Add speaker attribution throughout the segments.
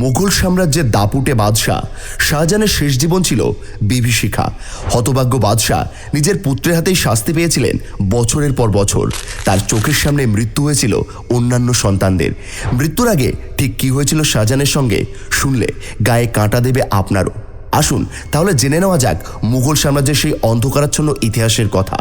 Speaker 1: মুঘল সাম্রাজ্যের দাপুটে বাদশাহ শাহজাহানের শেষ জীবন ছিল বিভীষিকা। হতভাগ্য বাদশাহ নিজের পুত্রের হাতেই শাস্তি পেয়েছিলেন বছরের পর বছর। তার চোখের সামনে মৃত্যু হয়েছিল অন্যান্য সন্তানদের। মৃত্যুর আগে ঠিক কী হয়েছিল শাহজাহানের সঙ্গে শুনলে গায়ে কাঁটা দেবে আপনারও। আসুন, তাহলে জেনে নেওয়া যাক মুঘল সাম্রাজ্যের সেই অন্ধকারাচ্ছন্ন ইতিহাসের কথা।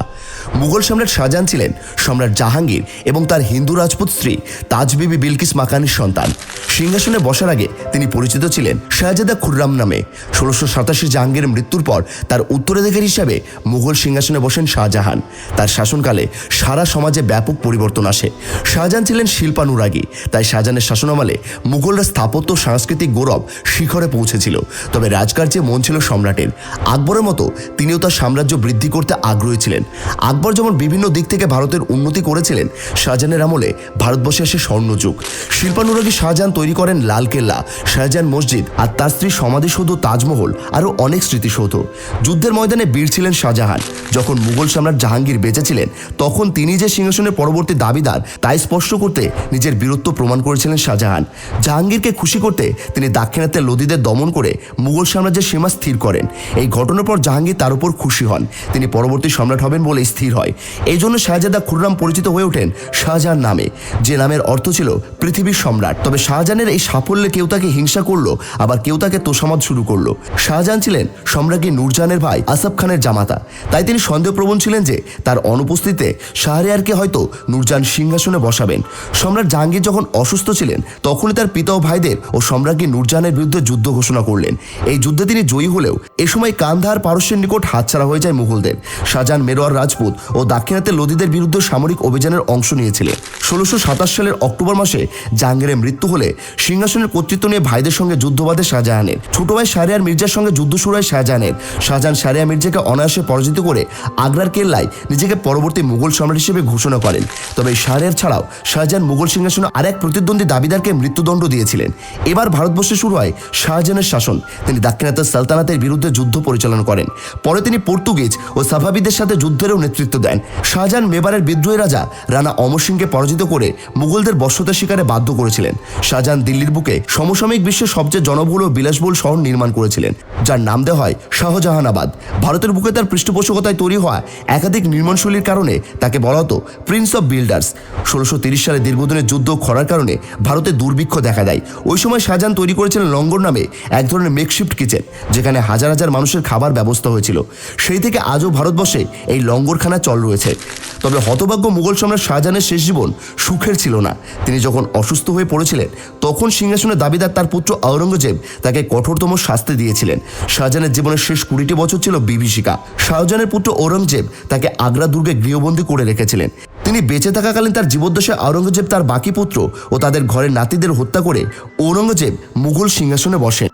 Speaker 1: মুঘল সম্রাট শাহজাহান ছিলেন সম্রাট জাহাঙ্গীর এবং তার হিন্দু রাজপুত স্ত্রী তাজবিবি বিলকিস মাকানির সন্তান। সিংহাসনে বসার আগে তিনি পরিচিত ছিলেন শাহজাদা খুররাম নামে। ষোলোশো সাতাশি জাহাঙ্গীরের মৃত্যুর পর তার উত্তরাধিকারী হিসাবে মুঘল সিংহাসনে বসেন শাহজাহান। তার শাসনকালে সারা সমাজে ব্যাপক পরিবর্তন আসে। শাহজাহান ছিলেন শিল্পানুরাগী, তাই শাহজাহানের শাসনামলে মুঘলরা স্থাপত্য সাংস্কৃতিক গৌরব শিখরে পৌঁছেছিল। তবে রাজকার্যে মন ছিল সম্রাটের। আকবরের মতো তিনিও তার সাম্রাজ্য বৃদ্ধি করতে আগ্রহী ছিলেন। আকবর যেমন বিভিন্ন দিক থেকে ভারতের উন্নতি করেছিলেন, শাহজাহানের আমলে ভারতবর্ষে আসে স্বর্ণযুগ। শিল্পানুরাগী শাহজাহান তৈরি করেন লালকেল্লা শাহজাহান মসজিদ আর তার স্ত্রী সমাধিসৌধ তাজমহল আরও অনেক স্মৃতিসৌধ। যুদ্ধের ময়দানে বীর ছিলেন শাহজাহান। যখন মুঘল সম্রাট জাহাঙ্গীর বেঁচে ছিলেন, তখন তিনি যে সিংহাসনের পরবর্তী দাবিদার তাই স্পষ্ট করতে নিজের বীরত্ব প্রমাণ করেছিলেন শাহজাহান। জাহাঙ্গীরকে খুশি করতে তিনি দাক্ষিণাত্যে লোদিদের দমন করে মুঘল সাম্রাজ্যের সীমা স্থির করেন। এই ঘটনার পর জাহাঙ্গীর তার উপর খুশি হন। তিনি পরবর্তী সম্রাট হবেন বলে স্থির হয়। এই জন্য শাহজাদা খুররাম পরিচিত হয়ে ওঠেন শাহজাহান নামে। যে নামের অর্থ ছিল পৃথিবীর সম্রাট। তবে শাহজাহানের এই সাফল্যে কেউ তাকে হিংসা করল, আবার কেউ তাকে তোষামত শুরু করল। শাহজাহান ছিলেন সম্রাজ্ঞী নূরজাহানের ভাই আসফ খানের জামাতা। তাই তিনি সন্দেহপ্রবণ ছিলেন যে তার অনুপস্থিতিতে শাহরিয়ারকে হয়তো নূরজাহান সিংহাসনে বসাবেন। সম্রাট জাহাঙ্গীর যখন অসুস্থ ছিলেন, তখনই তার পিতা ও ভাইদের ও সম্রাজ্ঞী নূরজাহানের বিরুদ্ধে যুদ্ধ ঘোষণা করলেন। এই যুদ্ধে তিনি জয়ী হলেও এ সময় কান্ধার পারস্যের নিকট হাতছাড়া হয়ে যায় মুঘলদের। শাহজাহান মেরোয়ার রাজপুত ও দাক্ষিণাত্যের লোদিদের বিরুদ্ধে সামরিক অভিযানের অংশ নিয়েছিলেন। ষোলোশো সাতাশ সালের অক্টোবর মাসে জাহাঙ্গীরের মৃত্যু হলে সিংহাসনের কর্তৃত্ব নিয়ে ভাইদের সঙ্গে যুদ্ধ বাঁধে শাহজাহানের। ছোট ভাই শাহরিয়ার মির্জার সঙ্গে যুদ্ধ শুরু হয় শাহজাহানের। শাহজাহান শাহরিয়ার মির্জাকে অনায়াসে পরাজিত করে আগ্রার কেল্লায় নিজেকে পরবর্তী মুঘল সম্রাট হিসেবে ঘোষণা করেন। তবে শাহরিয়ার ছাড়াও শাহজাহান মুঘল সিংহাসনে আরেক প্রতিদ্বন্দ্বী দাবিদারকে মৃত্যুদণ্ড দিয়েছিলেন। এবার ভারতবর্ষে শুরু হয় শাহজাহানের শাসন। তিনি দাক্ষিণাত্যের সালতানাতের বিরুদ্ধে যুদ্ধ পরিচালনা করেন। পরে তিনি পর্তুগিজ ও সাফাবিদের সাথে যুদ্ধেরও নেতৃত্ব দেন। শাহজাহান মেবারের বিদ্রোহী রাজা রানা অমর সিংকে পরাজিত করে মুঘলদের বশ্যতা শিকারে বাধ্য করেছিলেন। শাহজাহান দিল্লির বুকে সমসাময়িক বিশ্বের সবচেয়ে জনবহুল ও বিলাসবহুল শহর নির্মাণ করেছিলেন, যার নাম দেওয়া হয় শাহজাহানাবাদ। ভারতের বুকে তার পৃষ্ঠপোষকতায় তৈরি হওয়া একাধিক নির্মাণশৈলীর কারণে তাকে বলা হতো প্রিন্স অফ বিল্ডার্স ষোলোশো তিরিশ সালে দীর্ঘদিনের যুদ্ধ খরার কারণে ভারতে দুর্ভিক্ষ দেখা দেয়। ওই সময় শাহজাহান তৈরি করেছিলেন লঙ্গর নামে এক ধরনের মেকশিফট কিচেন যেখানে হাজার হাজার মানুষের খাবার ব্যবস্থা হয়েছিল। সেই থেকে আজও ভারতবর্ষে এই লঙ্গরখানা চল রয়েছে। তবে হতভাগ্য মুঘল সম্রাট শাহজাহানের শেষ জীবন সুখের ছিল না। তিনি যখন অসুস্থ হয়ে পড়েছিলেন, তখন সিংহাসনের দাবিদার তার পুত্র আওরঙ্গজেব তাকে কঠোরতম শাস্তি দিয়েছিলেন। শাহজাহানের জীবনের শেষ কুড়িটি বছর ছিল বিভীষিকা। শাহজাহানের পুত্র ঔরঙ্গজেব তাকে আগ্রা দুর্গে গৃহবন্দী করে রেখেছিলেন। তিনি বেঁচে থাকাকালীন তার জীবদ্দশায় আওরঙ্গজেব তার বাকি পুত্র ও তাদের ঘরের নাতিদের হত্যা করে ঔরঙ্গজেব মুঘল সিংহাসনে বসেন।